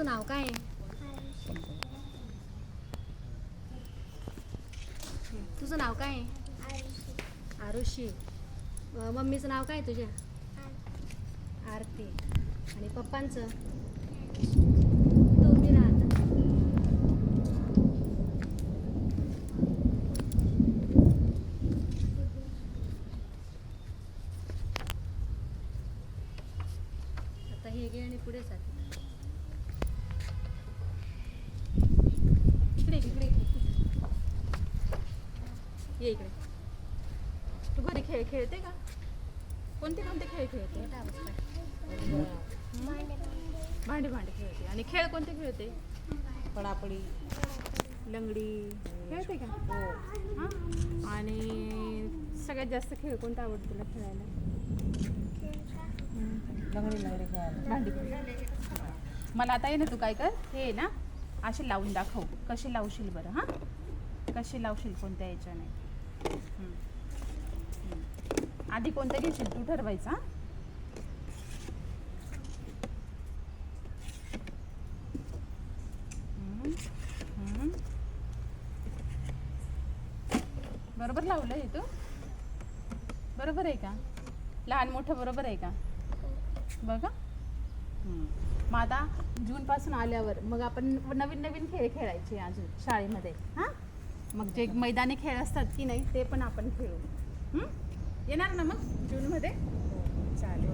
तुझं नाव काय आहे? तुझं नाव काय आहे? आरुषी. मम्मीचं नाव काय आहे तुझ्या? आरती. आणि पप्पांचं तू उभी राहा आता. आता हे घे आणि पुढे जा इकडे इकडे इकडे ये इकडे. तू घरी खेळ खेळते का? कोणते कोणते खेळ खेळते. भांडे भांडे खेळते. आणि खेळ कोणते खेळते? पडापडी. लंगडी. खेळते का? हो? आणि सगळ्यात जास्त खेळ कोणता आवडतो तुला खेळायला? लंगडी लंगडी खेळायला. भांडी. मला आता ये ना तू काय कर? हे ना असे लावून दाखव. कसे लावशील बरं हां? कसे लावशील कोणत्या याच्याने. आधी कोणत्या घेशील? तू ठरवायचा बरोबर लावलं आहे तू? बरोबर आहे का? लहान मोठं बरोबर आहे का? बघा मग आता जूनपासून आल्यावर मग आपण नवीन नवीन खेळ खेळायचे अजून शाळेमध्ये हां? मग जे मैदानी खेळ असतात की नाही ते पण आपण खेळू. हम्म? येणार ना मग? जूनमध्ये चालेल.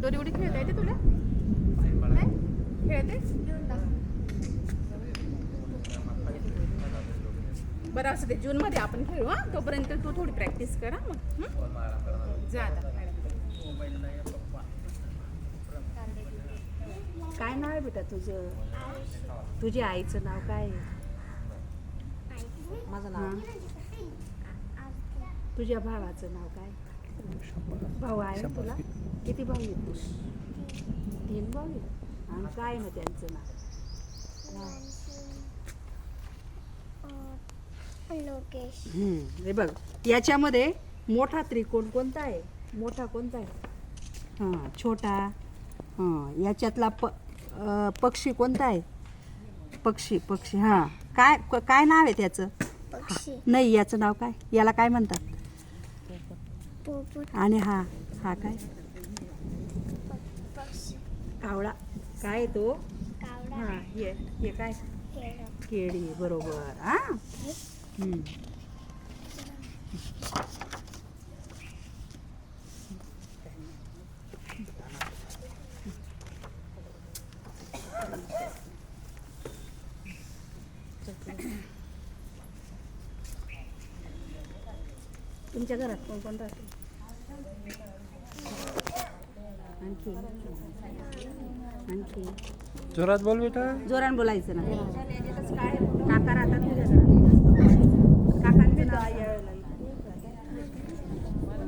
दोरी उडी खेळता येते तुला? नाही? खेळते? बरं असं ते जूनमध्ये आपण खेळू हां? तोपर्यंत तू थोडी प्रॅक्टिस करा मग. हं? जा आता. काय नाव आहे बेटा तुझं? तुझ्या आईचं नाव काय आहे? माझं नाव? तुझ्या भावाचं नाव काय? भाऊ आहे तुला? किती? भाऊ आहेत तू तीन भाऊ आहेत. आणि काय मग त्यांचं नाव? लोकेश. हम्म, हे बघ याच्यामध्ये मोठा त्रिकोण कोणता आहे? मोठा कोणता आहे? हां छोटा. हां याच्यातला प अं, पक्षी कोणता आहे? पक्षी पक्षी हां. काय क- काय नाव आहे त्याचं? पक्षी. नाही याचं नाव काय? याला काय म्हणतात? पोपट. आणि हा हा काय? पक्षी. कावळा. काय आहे तो? कावडा हां हे हे काय? केळं. केळी बरोबर. हां? हम्म. तुमच्या घरात कोण कोण राहते? आणखी. आणखी. जोरात बोल बेटा. जोरान बोलायचं ना. काका राहतात तुझ्या घरात. काकांचं नाव?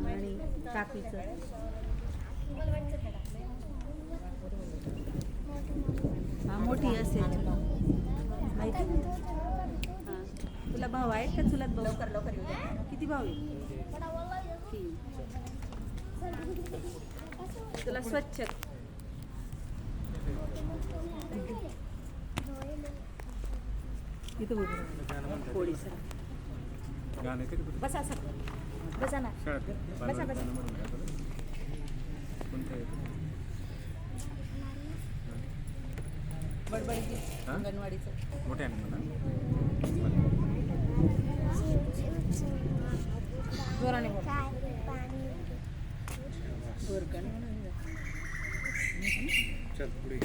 आणि काकीचं? मोठी असेल. माहिती हा. तुला भाऊ आहेत का? चुलत भाऊ? लवकर लवकर किती भाऊ आहेत? तीन. तुला स्वच्छ. इथं सर. बसा सर. बसा ना. बसा बसा. अंगणवाडीचं. मोठ्या जोराने बोल. चल पुढे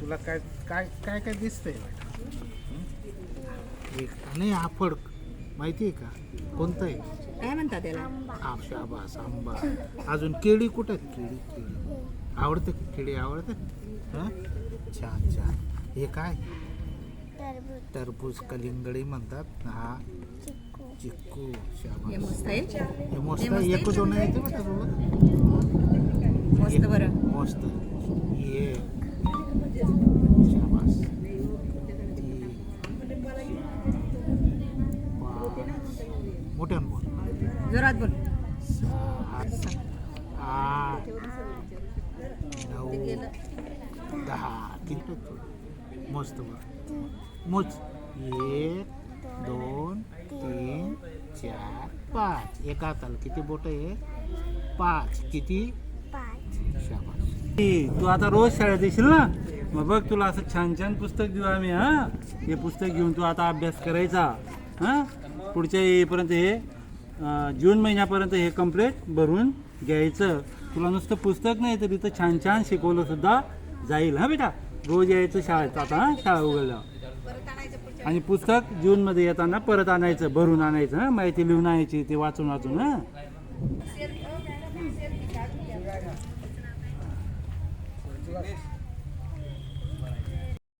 तुला काय काय काय काय दिसतंय? हं? एक नाही आफड माहिती आहे का? कोणतं आहे? काय म्हणतात त्याला हा शाबास आंबा. अजून केळी कुठं आहेत? केळी केळी. आवडतं का? केळी आवडतं? हां? छान छान. हे काय? टरबूज. कलिंगडी म्हणतात. हा. चिक्कू. हे मस्त आहे. हे मस्त हे एक. दोन येते मस्त बरं. मस्त. ये शाबास. तीन, पाच, जोरात बोल. आठ नऊ दहा किती मस्त बघ. मोज. एक दोन तीन चार पाच. एका हाताला किती बोट आहे पाच. किती? शाबास. तू आता रोज शाळेत येशील ना? मग बघ तुला असं छान छान पुस्तक देऊ आम्ही हा? हे पुस्तक घेऊन तू आता अभ्यास करायचा हा? पुढच्या येईपर्यंत हे जून महिन्यापर्यंत हे कंप्लीट भरून घ्यायचं. तुला नुसतं पुस्तक नाही तर इथं छान छान शिकवलं सुद्धा जाईल हा बेटा? रोज यायचं शाळेत आता हा? शाळा उघडल्यावर. आणि पुस्तक जूनमध्ये येताना परत आणायचं भरून आणायचं हा? माहिती लिहून आणायची ते वाचून वाचून हा?